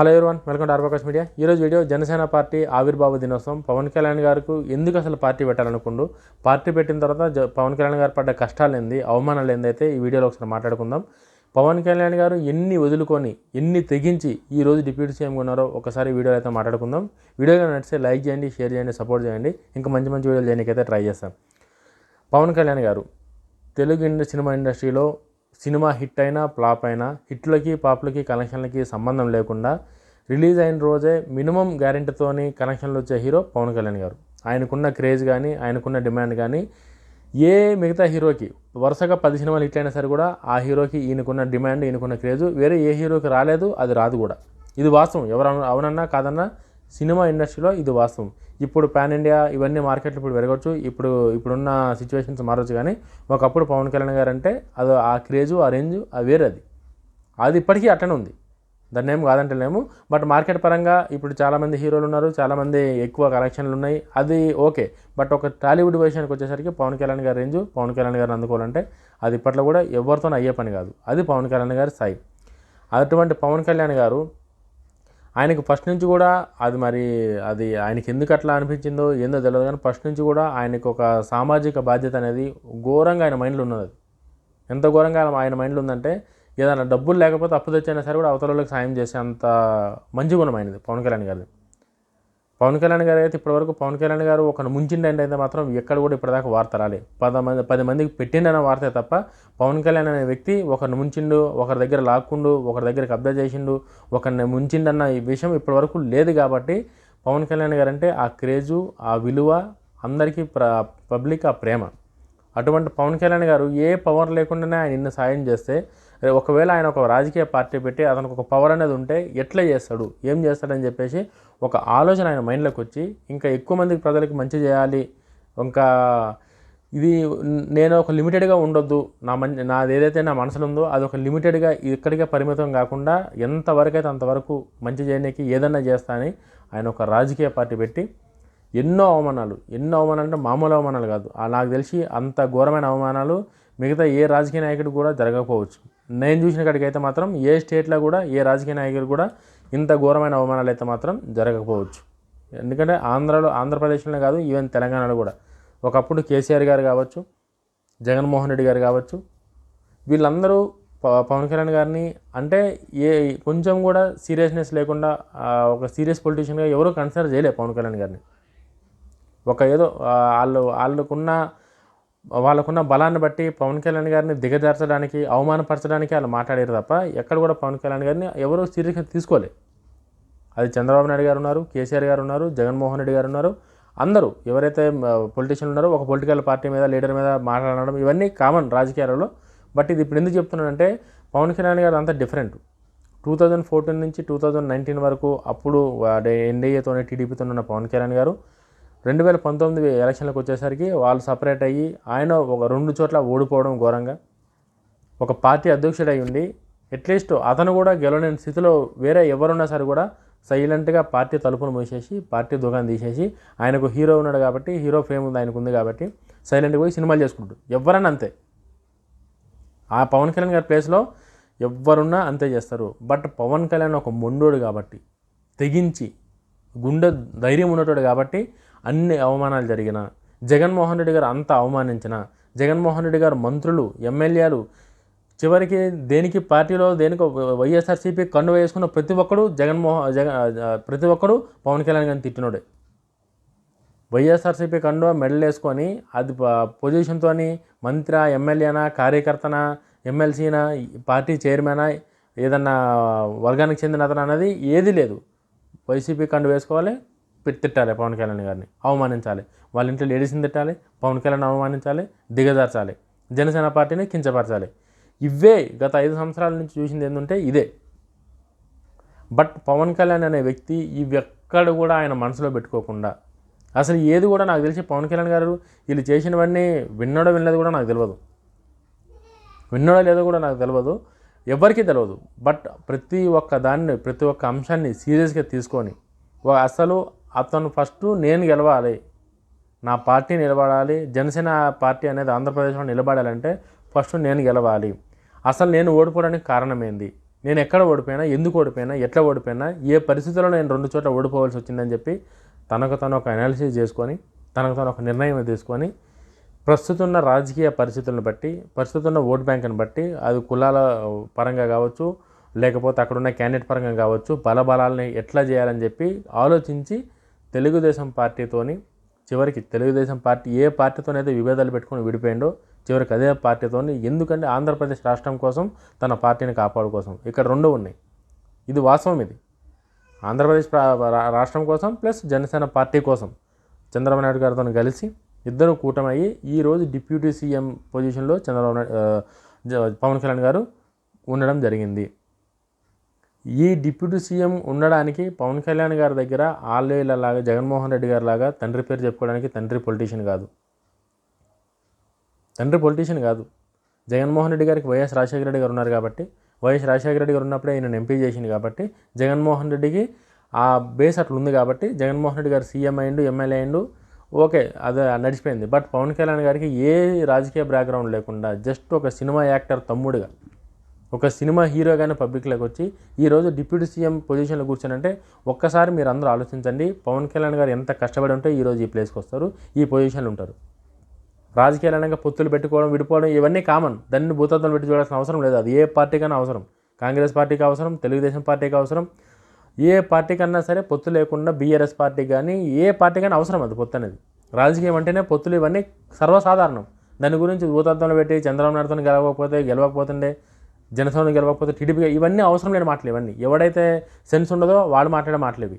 Hello everyone welcome to ఆర్బకాష్ media ఈరోజు video Janasena party ఆవిర్భావ దినోత్సవం. పవన్ కళ్యాణ్ గారికి ఎందుకు అసలు పార్టీ పెట్టాలనుకుండు? పార్టీ పెట్టిన తర్వాత పవన్ కళ్యాణ్ గారు పడ్డ కష్టాలు ఏంది? అవమానాలు ఏందైతే ఈ వీడియోలో ఒకసారి మాట్లాడుకుందాం. పవన్ కళ్యాణ్ గారు ఎన్ని వదులుకొని ఎన్ని తెగించి ఈ రోజు డిప్యూటీ సీఎం ఉన్నారో ఒకసారి వీడియోలో అయితే మాట్లాడుకుందాం. వీడియోలో నడిస్తే లైక్ చేయండి షేర్ చేయండి సపోర్ట్ చేయండి. ఇంకా మంచి మంచి వీడియోలు చేయడానికైతే ట్రై చేస్తాం. పవన్ కళ్యాణ్ గారు తెలుగు ఇండ సినిమా ఇండస్ట్రీలో సినిమా హిట్ అయినా ఫ్లాప్ అయినా హిట్లకి పాపులకి కనెక్షన్లకి సంబంధం లేకుండా రిలీజ్ అయిన రోజే మినిమం గ్యారెంటీతోని కనెక్షన్లు వచ్చే హీరో పవన్ కళ్యాణ్ గారు. ఆయనకున్న క్రేజ్ కానీ ఆయనకున్న డిమాండ్ కానీ ఏ మిగతా హీరోకి వరుసగా పది సినిమాలు హిట్ అయినా సరే కూడా ఆ హీరోకి ఈయనకున్న డిమాండ్ ఈయనకున్న క్రేజ్ వేరే ఏ హీరోకి రాలేదు అది రాదు కూడా. ఇది వాస్తవం. ఎవరు అవునన్నా కాదన్నా సినిమా ఇండస్ట్రీలో ఇది వాస్తవం. ఇప్పుడు పాన్ ఇండియా ఇవన్నీ మార్కెట్లు ఇప్పుడు పెరగవచ్చు ఇప్పుడు ఇప్పుడున్న సిచ్యువేషన్స్ మారవచ్చు కానీ ఒకప్పుడు పవన్ కళ్యాణ్ గారు అంటే అది ఆ క్రేజు ఆ రేంజ్ ఆ వేరే అది. అది ఇప్పటికీ అట్లనే ఉంది. దాన్ని ఏం కాదంటలేము. బట్ మార్కెట్ పరంగా ఇప్పుడు చాలామంది హీరోలు ఉన్నారు చాలామంది ఎక్కువ కలెక్షన్లు ఉన్నాయి. అది ఓకే. బట్ ఒక టాలీవుడ్ విషయానికి వచ్చేసరికి పవన్ కళ్యాణ్ గారి రేంజ్ పవన్ కళ్యాణ్ గారిని అందుకోవాలంటే అది ఇప్పట్లో కూడా ఎవరితోనూ అయ్యే పని కాదు. అది పవన్ కళ్యాణ్ గారి స్థాయి. అటువంటి పవన్ కళ్యాణ్ గారు ఆయనకు ఫస్ట్ నుంచి కూడా అది మరి అది ఆయనకి ఎందుకు అట్లా అనిపించిందో ఏందో తెలియదు కానీ ఫస్ట్ నుంచి కూడా ఆయనకు ఒక సామాజిక బాధ్యత అనేది ఘోరంగా ఆయన మైండ్లో ఉన్నది అది. ఎంత ఘోరంగా ఆయన మైండ్లో ఉందంటే ఏదైనా డబ్బులు లేకపోతే అప్పు తెచ్చైనా సరే కూడా అవతల వాళ్ళకి సాయం చేసే అంత మంచి గుణం పవన్ కళ్యాణ్ గారిది పవన్ కళ్యాణ్ గారు అయితే ఇప్పటివరకు పవన్ కళ్యాణ్ గారు ఒక ముంచిండంటే అయితే మాత్రం ఎక్కడ కూడా ఇప్పటిదాకా వార్త రాలే. పది మంది పది మందికి పెట్టిండన్న వార్తే తప్ప పవన్ కళ్యాణ్ అనే వ్యక్తి ఒకరిని ముంచిండు ఒకరి దగ్గర లాక్కుండు ఒకరి దగ్గర కబ్జా చేసిండు ఒకరిని ముంచిండన్న ఈ విషయం ఇప్పటివరకు లేదు కాబట్టి పవన్ కళ్యాణ్ గారు అంటే ఆ క్రేజు ఆ విలువ అందరికీ ప్ర పబ్లిక్ ఆ ప్రేమ. అటువంటి పవన్ కళ్యాణ్ గారు ఏ పవర్ లేకుండానే ఆయన ఇన్ని సాయం చేస్తే ఒకవేళ ఆయన ఒక రాజకీయ పార్టీ పెట్టి అతనికి ఒక పవర్ అనేది ఉంటే ఎట్లా చేస్తాడు? ఏం చేస్తాడని చెప్పేసి ఒక ఆలోచన ఆయన మైండ్లోకి వచ్చి ఇంకా ఎక్కువ మందికి ప్రజలకు మంచి చేయాలి ఇంకా ఇది నేను ఒక లిమిటెడ్గా ఉండొద్దు నా మంచి నాది ఏదైతే నా మనసులో ఉందో అది ఒక లిమిటెడ్గా ఇక్కడికే పరిమితం కాకుండా ఎంతవరకు అయితే అంతవరకు మంచి చేయడానికి ఏదన్నా చేస్తా అని ఆయన ఒక రాజకీయ పార్టీ పెట్టి ఎన్నో అవమానాలు ఎన్నో అవమానాలు అంటే మామూలు అవమానాలు కాదు. ఆ నాకు తెలిసి అంత ఘోరమైన అవమానాలు మిగతా ఏ రాజకీయ నాయకుడు కూడా జరగకపోవచ్చు. నేను చూసిన కాడికి అయితే మాత్రం ఏ స్టేట్లో కూడా ఏ రాజకీయ నాయకులు కూడా ఇంత ఘోరమైన అవమానాలు అయితే మాత్రం జరగకపోవచ్చు. ఎందుకంటే ఆంధ్రాలో ఆంధ్రప్రదేశ్లోనే కాదు ఈవెన్ తెలంగాణలో కూడా. ఒకప్పుడు కేసీఆర్ గారు కావచ్చు జగన్మోహన్ రెడ్డి గారు కావచ్చు వీళ్ళందరూ ప- పవన్ కళ్యాణ్ గారిని అంటే ఏ కొంచెం కూడా సీరియస్నెస్ లేకుండా ఒక సీరియస్ పొలిటీషియన్గా ఎవరూ కన్సిడర్ చేయలేదు పవన్ కళ్యాణ్ గారిని. ఒక ఏదో వాళ్ళు వాళ్ళకున్న వాళ్ళకున్న బలాన్ని బట్టి పవన్ కళ్యాణ్ గారిని దిగజార్చడానికి అవమానపరచడానికి వాళ్ళు మాట్లాడారు తప్ప ఎక్కడ కూడా పవన్ కళ్యాణ్ గారిని ఎవరో సీరియస్గా తీసుకోలే. అది చంద్రబాబు నాయుడు గారు ఉన్నారు కేసీఆర్ గారు ఉన్నారు జగన్మోహన్ రెడ్డి గారు ఉన్నారు. అందరూ ఎవరైతే పొలిటీషియన్ ఉన్నారో ఒక పొలిటికల్ పార్టీ మీద లీడర్ మీద మాట్లాడడం ఇవన్నీ కామన్ రాజకీయాలలో. బట్ ఇది ఇప్పుడు ఎందుకు చెప్తున్నానంటే పవన్ కళ్యాణ్ గారు అంతా డిఫరెంట్ టూ థౌజండ్ ఫోర్టీన్ నుంచి టూ థౌజండ్ నైన్టీన్ వరకు అప్పుడు ఎన్డీఏతోనే టీడీపీతో ఉన్న పవన్ కళ్యాణ్ గారు రెండు వేల పంతొమ్మిది ఎలక్షన్లకు వచ్చేసరికి వాళ్ళు సపరేట్ అయ్యి ఆయన ఒక రెండు చోట్ల ఓడిపోవడం ఘోరంగా. ఒక పార్టీ అధ్యక్షుడై ఉండి అట్లీస్ట్ అతను కూడా గెలవలేని స్థితిలో వేరే ఎవరున్నా సరే కూడా సైలెంట్గా పార్టీ తలుపును మూసేసి పార్టీ దుకాణం తీసేసి ఆయనకు హీరో ఉన్నాడు కాబట్టి హీరో ఫేమ్ ఉంది ఆయనకు ఉంది కాబట్టి సైలెంట్గా పోయి సినిమాలు చేసుకుంటాడు. ఎవరన్నా అంతే. ఆ పవన్ కళ్యాణ్ గారి ప్లేస్లో ఎవ్వరున్నా అంతే చేస్తారు. బట్ పవన్ కళ్యాణ్ ఒక మొండోడు కాబట్టి తెగించి గుండె ధైర్యం ఉన్నటోడు కాబట్టి అన్ని అవమానాలు జరిగిన జగన్మోహన్ రెడ్డి గారు అంత అవమానించిన జగన్మోహన్ రెడ్డి గారు మంత్రులు ఎమ్మెల్యేలు చివరికి దేనికి పార్టీలో దేనికి వైఎస్ఆర్సీపీ కండు వేసుకున్న ప్రతి ఒక్కడు జగన్మోహన్ జగన్ ప్రతి ఒక్కడు పవన్ కళ్యాణ్ గారిని తిట్టినోడే. వైఎస్ఆర్సీపీ కండువా మెడల్ వేసుకొని అది పొజిషన్తో మంత్రి ఎమ్మెల్యేనా కార్యకర్తనా ఎమ్మెల్సీనా పార్టీ చైర్మనా ఏదన్నా వర్గానికి చెందిన అతను అనేది ఏది లేదు. వైసీపీ కండు వేసుకోవాలి తిట్టాలి పవన్ కళ్యాణ్ గారిని అవమానించాలి. వాళ్ళ ఇంట్లో లేడీస్ని తిట్టాలి పవన్ కళ్యాణ్ అవమానించాలి దిగజార్చాలి. జనసేన పార్టీని కించపరచాలి. ఇవే గత ఐదు సంవత్సరాల నుంచి చూసింది ఏంటంటే ఇదే. బట్ పవన్ కళ్యాణ్ అనే వ్యక్తి ఇవి ఎక్కడ కూడా ఆయన మనసులో పెట్టుకోకుండా అసలు ఏది కూడా నాకు తెలిసి పవన్ కళ్యాణ్ గారు వీళ్ళు చేసినవన్నీ విన్నాడో వినలేదు కూడా నాకు తెలియదు విన్నాడో లేదో కూడా నాకు తెలియదు ఎవరికీ తెలియదు బట్ ప్రతి ఒక్క దాన్ని ప్రతి ఒక్క అంశాన్ని సీరియస్గా తీసుకొని అసలు అతను ఫస్ట్ నేను గెలవాలి నా పార్టీ నిలబడాలి జనసేన పార్టీ అనేది ఆంధ్రప్రదేశ్లో నిలబడాలంటే ఫస్ట్ నేను గెలవాలి. అసలు నేను ఓడిపోవడానికి కారణం ఏంది నేను ఎక్కడ ఓడిపోయినా ఎందుకు ఓడిపోయినా ఎట్లా ఓడిపోయినా ఏ పరిస్థితుల్లో నేను రెండు చోట్ల ఓడిపోవాల్సి వచ్చిందని చెప్పి తనకు తను ఒక అనాలిసిస్ చేసుకొని తనకు తను ఒక నిర్ణయం తీసుకొని ప్రస్తుతం ఉన్న రాజకీయ పరిస్థితులను బట్టి ప్రస్తుతం ఉన్న ఓట్ బ్యాంక్ని బట్టి అది కులాల పరంగా కావచ్చు లేకపోతే అక్కడున్న క్యాండిడేట్ పరంగా కావచ్చు బలబలాలని ఎట్లా చేయాలని చెప్పి ఆలోచించి తెలుగుదేశం పార్టీతోని చివరికి తెలుగుదేశం పార్టీ ఏ పార్టీతోనైతే విభేదాలు పెట్టుకొని విడిపోయిండో చివరికి అదే పార్టీతోని ఎందుకంటే ఆంధ్రప్రదేశ్ రాష్ట్రం కోసం తన పార్టీని కాపాడు కోసం. ఇక్కడ రెండు ఉన్నాయి. ఇది వాస్తవం ఇది. ఆంధ్రప్రదేశ్ రాష్ట్రం కోసం ప్లస్ జనసేన పార్టీ కోసం చంద్రబాబు నాయుడు గారితో కలిసి ఇద్దరు కూటమయ్యి ఈరోజు డిప్యూటీ సీఎం పొజిషన్లో చంద్రబాబు నాయుడు పవన్ కళ్యాణ్ గారు ఉండడం జరిగింది. ఈ డిప్యూటీ సీఎం ఉండడానికి పవన్ కళ్యాణ్ గారి దగ్గర ఆల్లేళ్ళలాగా జగన్మోహన్ రెడ్డి గారి లాగా తండ్రి పేరు చెప్పుకోవడానికి తండ్రి పొలిటీషియన్ కాదు. తండ్రి పొలిటీషియన్ కాదు. జగన్మోహన్ రెడ్డి గారికి వైఎస్ రాజశేఖర రెడ్డి గారు ఉన్నారు కాబట్టి వైఎస్ రాజశేఖర రెడ్డి గారు ఉన్నప్పుడే ఈయన ఎంపీ చేసింది కాబట్టి జగన్మోహన్ రెడ్డికి ఆ బేస్ అట్లా ఉంది కాబట్టి జగన్మోహన్ రెడ్డి గారు సీఎం అయిండు ఎమ్మెల్యే అయిండు ఓకే అది నడిచిపోయింది. బట్ పవన్ కళ్యాణ్ గారికి ఏ రాజకీయ బ్యాక్గ్రౌండ్ లేకుండా జస్ట్ ఒక సినిమా యాక్టర్ తమ్ముడుగా ఒక సినిమా హీరోగానే పబ్లిక్లోకి వచ్చి ఈరోజు డిప్యూటీ సీఎం పొజిషన్లో కూర్చోనంటే ఒక్కసారి మీరు అందరూ ఆలోచించండి. పవన్ కళ్యాణ్ గారు ఎంత కష్టపడి ఉంటే ఈరోజు ఈ ప్లేస్కి వస్తారు. ఈ పొజిషన్లో ఉంటారు. రాజకీయాలు అనగా పొత్తులు పెట్టుకోవడం విడిపోవడం ఇవన్నీ కామన్ దాన్ని భూతత్వం పెట్టి చూడాల్సిన అవసరం లేదు. అది ఏ పార్టీకైనా అవసరం. కాంగ్రెస్ పార్టీకి అవసరం తెలుగుదేశం పార్టీకి అవసరం. ఏ పార్టీకన్నా సరే పొత్తు లేకుండా బీఆర్ఎస్ పార్టీ కానీ ఏ పార్టీకైనా అవసరం అది పొత్తు అనేది. రాజకీయం అంటేనే పొత్తులు ఇవన్నీ సర్వసాధారణం. దాని గురించి భూతత్వంలో పెట్టి చంద్రబాబు నాయుడుతో గెలవకపోతే గెలవకపోతుండే. జనసేన గెలవకపోతే టీడీపీ ఇవన్నీ అవసరం లేని మాటలు ఇవన్నీ. ఎవడైతే సెన్స్ ఉండదో వాడు మాట్లాడే మాటలు ఇవి.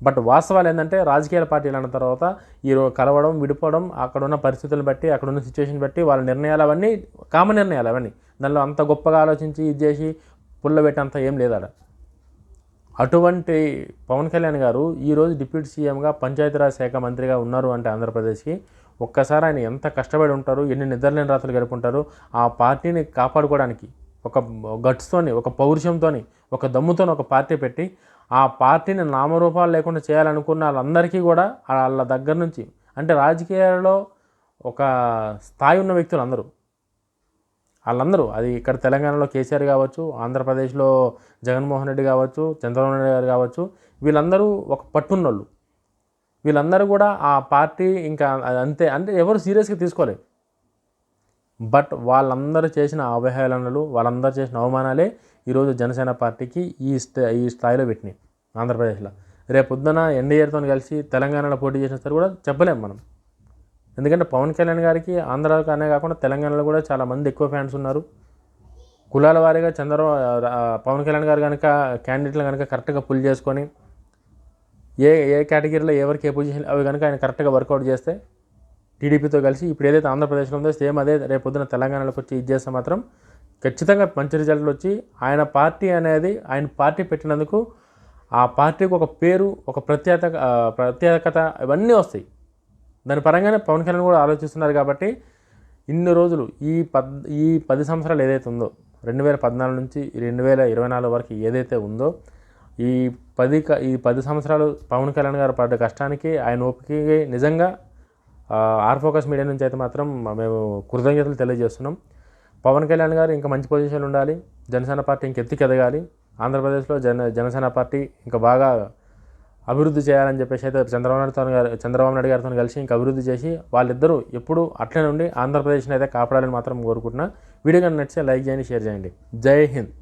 బట్ వాస్తవాలు ఏంటంటే రాజకీయ పార్టీలు అన్న తర్వాత ఈ కలవడం విడిపోవడం అక్కడ ఉన్న పరిస్థితులను బట్టి అక్కడ ఉన్న సిచ్యువేషన్ బట్టి వాళ్ళ నిర్ణయాలు అవన్నీ కామన్ నిర్ణయాలు అవన్నీ. దానిలో అంత గొప్పగా ఆలోచించి ఇది చేసి పుల్ల పెట్టేంత ఏం లేదాడ. అటువంటి పవన్ కళ్యాణ్ గారు ఈరోజు డిప్యూటీ సీఎంగా పంచాయతీరాజ్ శాఖ మంత్రిగా ఉన్నారు అంటే ఆంధ్రప్రదేశ్కి. ఒక్కసారి ఆయన ఎంత కష్టపడి ఉంటారు ఎన్ని నిద్రలేని రాత్రులు గడుపుంటారు ఆ పార్టీని కాపాడుకోవడానికి. ఒక గట్స్తోని ఒక పౌరుషంతోని ఒక దమ్ముతోని ఒక పార్టీ పెట్టి ఆ పార్టీని నామరూపాలు లేకుండా చేయాలనుకున్న వాళ్ళందరికీ కూడా వాళ్ళ దగ్గర నుంచి అంటే రాజకీయాల్లో ఒక స్థాయి ఉన్న వ్యక్తులు అందరూ వాళ్ళందరూ అది ఇక్కడ తెలంగాణలో కేసీఆర్ కావచ్చు ఆంధ్రప్రదేశ్లో జగన్మోహన్ రెడ్డి కావచ్చు చంద్రబాబు నాయుడు గారు కావచ్చు వీళ్ళందరూ ఒక పట్టున్నోళ్ళు. వీళ్ళందరూ కూడా ఆ పార్టీ ఇంకా అంతే అంటే ఎవరు సీరియస్గా తీసుకోలేదు. బట్ వాళ్ళందరూ చేసిన అవహేళనలు వాళ్ళందరూ చేసిన అవమానాలే ఈరోజు జనసేన పార్టీకి ఈ స్థాయి ఈ స్థాయిలో పెట్టినాయి ఆంధ్రప్రదేశ్లో. రేపు పొద్దున ఎన్డీఏతో కలిసి తెలంగాణలో పోటీ చేసిన సార్ కూడా చెప్పలేము మనం. ఎందుకంటే పవన్ కళ్యాణ్ గారికి ఆంధ్రాలో అనే కాకుండా తెలంగాణలో కూడా చాలా మంది ఎక్కువ ఫ్యాన్స్ ఉన్నారు. కులాల వారీగా చంద్ర పవన్ కళ్యాణ్ గారు కనుక క్యాండిడేట్లు కనుక కరెక్ట్గా పుల్ చేసుకొని ఏ ఏ కేటగిరీలో ఎవరికి ఏ పొజిషన్ అవి కనుక ఆయన కరెక్ట్గా వర్కౌట్ చేస్తే టీడీపీతో కలిసి ఇప్పుడు ఏదైతే ఆంధ్రప్రదేశ్లో ఉందో సేమ్ అదే రేపు తెలంగాణలోకి వచ్చి ఇది చేస్తే మాత్రం ఖచ్చితంగా మంచి రిజల్ట్లు వచ్చి ఆయన పార్టీ అనేది ఆయన పార్టీ పెట్టినందుకు ఆ పార్టీకి ఒక పేరు ఒక ప్రత్యేక ప్రత్యేకత ఇవన్నీ వస్తాయి. దాని పరంగానే పవన్ కళ్యాణ్ కూడా ఆలోచిస్తున్నారు కాబట్టి ఇన్ని రోజులు ఈ పద్ ఈ పది సంవత్సరాలు ఏదైతే ఉందో రెండు వేల పద్నాలుగు నుంచి రెండు వేల ఇరవై నాలుగు వరకు ఏదైతే ఉందో ఈ పది క- ఈ పది సంవత్సరాలు పవన్ కళ్యాణ్ గారు పడ్డ కష్టానికి ఆయన ఓపికకి నిజంగా ఆర్ ఫోకస్ మీడియా నుంచి అయితే మాత్రం మేము కృతజ్ఞతలు తెలియజేస్తున్నాం. పవన్ కళ్యాణ్ గారు ఇంకా మంచి పొజిషన్లో ఉండాలి. జనసేన పార్టీ ఇంక ఎత్తుకెదగాలి ఆంధ్రప్రదేశ్లో జన జనసేన పార్టీ ఇంకా బాగా అభివృద్ధి చేయాలని చెప్పేసి అయితే చంద్రబాబు నాయుడుతో గారు చంద్రబాబు నాయుడు గారితో కలిసి ఇంకా అభివృద్ధి చేసి వాళ్ళిద్దరూ ఎప్పుడు అట్లనే ఉండి ఆంధ్రప్రదేశ్ని అయితే కాపాడాలని మాత్రం కోరుకుంటున్నా. వీడియో కానీ నచ్చితే లైక్ చేయండి షేర్ చేయండి. జై హింద్.